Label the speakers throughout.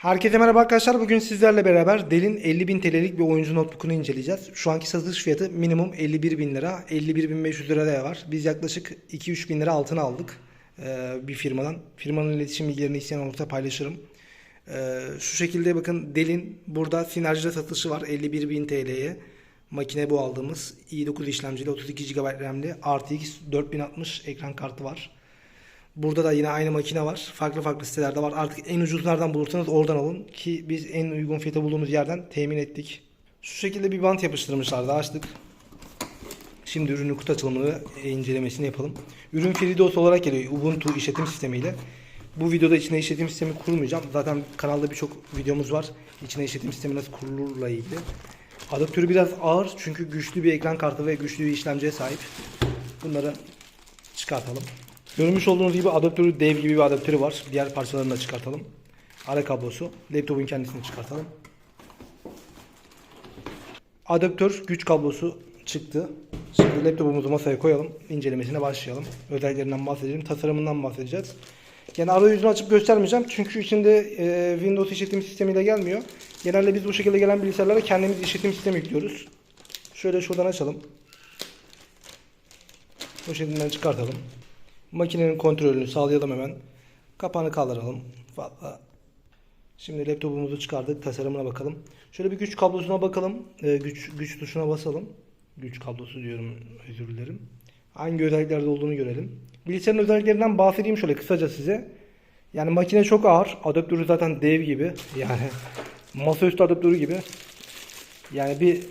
Speaker 1: Herkese merhaba arkadaşlar. Bugün sizlerle beraber Dell'in 50.000 TL'lik bir oyuncu notebook'unu inceleyeceğiz. Şu anki satış fiyatı minimum 51.000 lira. 51.500 lira da var. Biz yaklaşık 2-3 bin lira altına aldık ee, bir firmadan. Firmanın iletişim bilgilerini isteyen olursa paylaşırım. Ee, şu şekilde bakın Dell'in burada sinerjide satışı var 51.000 TL'ye. Makine bu aldığımız i9 işlemcili 32 GB RAM'li RTX 4060 ekran kartı var. Burada da yine aynı makine var. Farklı farklı sitelerde var. Artık en ucuzlardan bulursanız oradan alın. Ki biz en uygun fiyata bulduğumuz yerden temin ettik. Şu şekilde bir bant yapıştırmışlardı. Açtık. Şimdi ürünün kutu açılımını e, incelemesini yapalım. Ürün FreeDOS olarak geliyor. Ubuntu işletim sistemiyle. Bu videoda içine işletim sistemi kurmayacağım. Zaten kanalda birçok videomuz var. İçine işletim sistemi nasıl kurulurla ilgili. Adaptörü biraz ağır çünkü güçlü bir ekran kartı ve güçlü bir işlemciye sahip. Bunları çıkartalım. Görmüş olduğunuz gibi adaptörü dev gibi bir adaptörü var. Diğer parçalarını da çıkartalım. Ara kablosu. Laptopun kendisini çıkartalım. Adaptör güç kablosu çıktı. Şimdi laptopumuzu masaya koyalım. İncelemesine başlayalım. Özelliklerinden bahsedelim. Tasarımından bahsedeceğiz. Yani arayüzünü açıp göstermeyeceğim. Çünkü içinde e, Windows işletim sistemiyle gelmiyor. Genelde biz bu şekilde gelen bilgisayarlara kendimiz işletim sistemi yüklüyoruz. Şöyle şuradan açalım. Poşetinden çıkartalım. Makinenin kontrolünü sağlayalım hemen. Kapağını kaldıralım. Şimdi laptopumuzu çıkardık. Tasarımına bakalım. Şöyle bir güç kablosuna bakalım. Ee, güç güç tuşuna basalım. Güç kablosu diyorum. Özür dilerim. Hangi özelliklerde olduğunu görelim. Bilgisayarın özelliklerinden bahsedeyim şöyle kısaca size. Yani makine çok ağır. Adaptörü zaten dev gibi. Yani masaüstü adaptörü gibi. Yani bir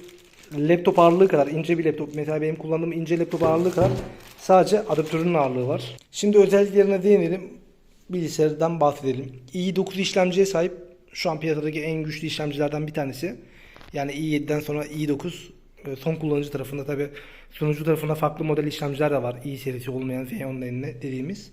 Speaker 1: laptop ağırlığı kadar ince bir laptop. Mesela benim kullandığım ince laptop ağırlığı kadar sadece adaptörünün ağırlığı var. Şimdi özelliklerine değinelim. Bilgisayardan bahsedelim. i9 işlemciye sahip şu an piyasadaki en güçlü işlemcilerden bir tanesi. Yani i7'den sonra i9 e, son kullanıcı tarafında tabi sunucu tarafında farklı model işlemciler de var. i serisi olmayan Xeon dediğimiz.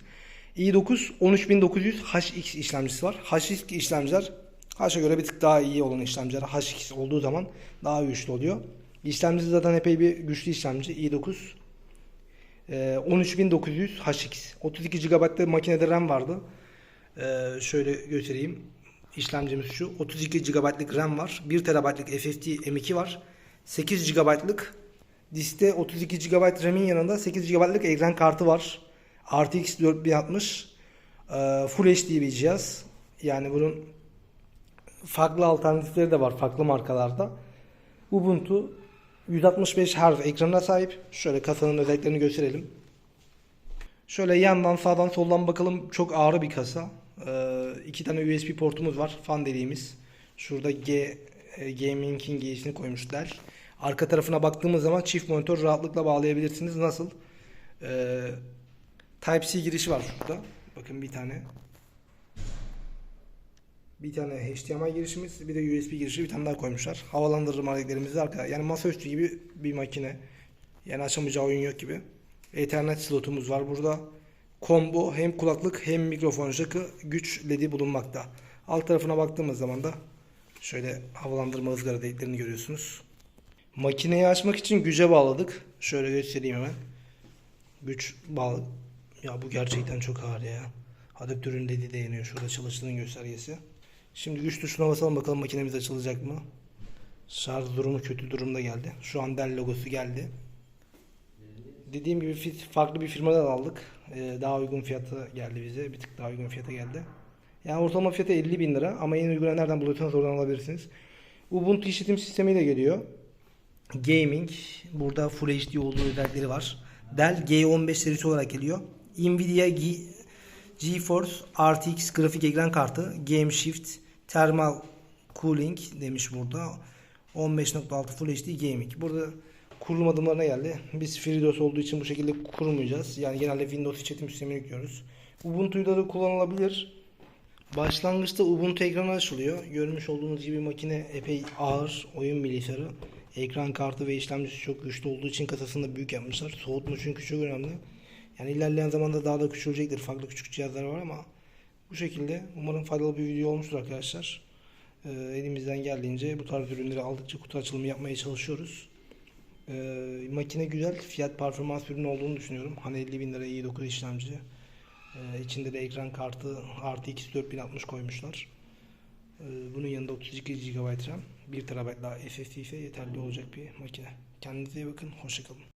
Speaker 1: i9 13900 HX işlemcisi var. HX işlemciler H'a göre bir tık daha iyi olan işlemciler HX olduğu zaman daha güçlü oluyor. İşlemcisi zaten epey bir güçlü işlemci. i9 ee, 13900 HX 32 GB'da makinede RAM vardı. Ee, şöyle göstereyim. İşlemcimiz şu. 32 GB'lık RAM var. 1 TB'lık SSD M2 var. 8 GB'lık diskte 32 GB RAM'in yanında 8 GB'lık ekran kartı var. RTX 4060 ee, Full HD bir cihaz. Yani bunun farklı alternatifleri de var farklı markalarda. Ubuntu 165 Hz ekranına sahip. Şöyle kasanın özelliklerini gösterelim. Şöyle yandan sağdan soldan bakalım. Çok ağır bir kasa. Ee, iki tane USB portumuz var. Fan dediğimiz. Şurada G e, Gaming'in G'sini koymuşlar. Arka tarafına baktığımız zaman çift monitör rahatlıkla bağlayabilirsiniz. Nasıl? Ee, Type-C girişi var şurada. Bakın bir tane. Bir tane HDMI girişimiz, bir de USB girişi bir tane daha koymuşlar. Havalandırma aletlerimiz de arkada. Yani masaüstü gibi bir makine. Yani açamayacağı oyun yok gibi. Ethernet slotumuz var burada. Combo hem kulaklık hem mikrofon jackı güç ledi bulunmakta. Alt tarafına baktığımız zaman da şöyle havalandırma ızgara deliklerini görüyorsunuz. Makineyi açmak için güce bağladık. Şöyle göstereyim hemen. Güç bağlı. Ya bu gerçekten çok ağır ya. Adaptörün dediği de yanıyor. Şurada çalıştığının göstergesi. Şimdi güç tuşuna basalım bakalım makinemiz açılacak mı? Şarj durumu kötü durumda geldi. Şu an Dell logosu geldi. Dediğim gibi farklı bir firmadan aldık. Ee, daha uygun fiyatı geldi bize. Bir tık daha uygun fiyata geldi. Yani ortalama fiyatı 50 bin lira ama en uygunu nereden buluyorsanız oradan alabilirsiniz. Ubuntu işletim sistemiyle geliyor. Gaming. Burada Full HD olduğu özellikleri var. Dell G15 serisi olarak geliyor. Nvidia G GeForce RTX grafik ekran kartı, Game Shift, Thermal Cooling demiş burada. 15.6 Full HD Gaming. Burada kurulum adımlarına geldi. Biz FreeDOS olduğu için bu şekilde kurmayacağız. Yani genelde Windows işletim sistemi yüklüyoruz. Ubuntu'da da kullanılabilir. Başlangıçta Ubuntu ekranı açılıyor. Görmüş olduğunuz gibi makine epey ağır oyun bilgisayarı. Ekran kartı ve işlemcisi çok güçlü olduğu için kasasını da büyük yapmışlar. Soğutma çünkü çok önemli. Yani ilerleyen zamanda daha da küçülecektir. Farklı küçük cihazlar var ama bu şekilde umarım faydalı bir video olmuştur arkadaşlar. Ee, elimizden geldiğince bu tarz ürünleri aldıkça kutu açılımı yapmaya çalışıyoruz. Ee, makine güzel. Fiyat performans ürünü olduğunu düşünüyorum. Hani 50 bin lira i9 işlemci. Ee, içinde de ekran kartı RTX 4060 koymuşlar. Ee, 32 GB RAM, 1 TB daha SSD ise yeterli olacak bir makine. Kendinize iyi bakın, hoşçakalın.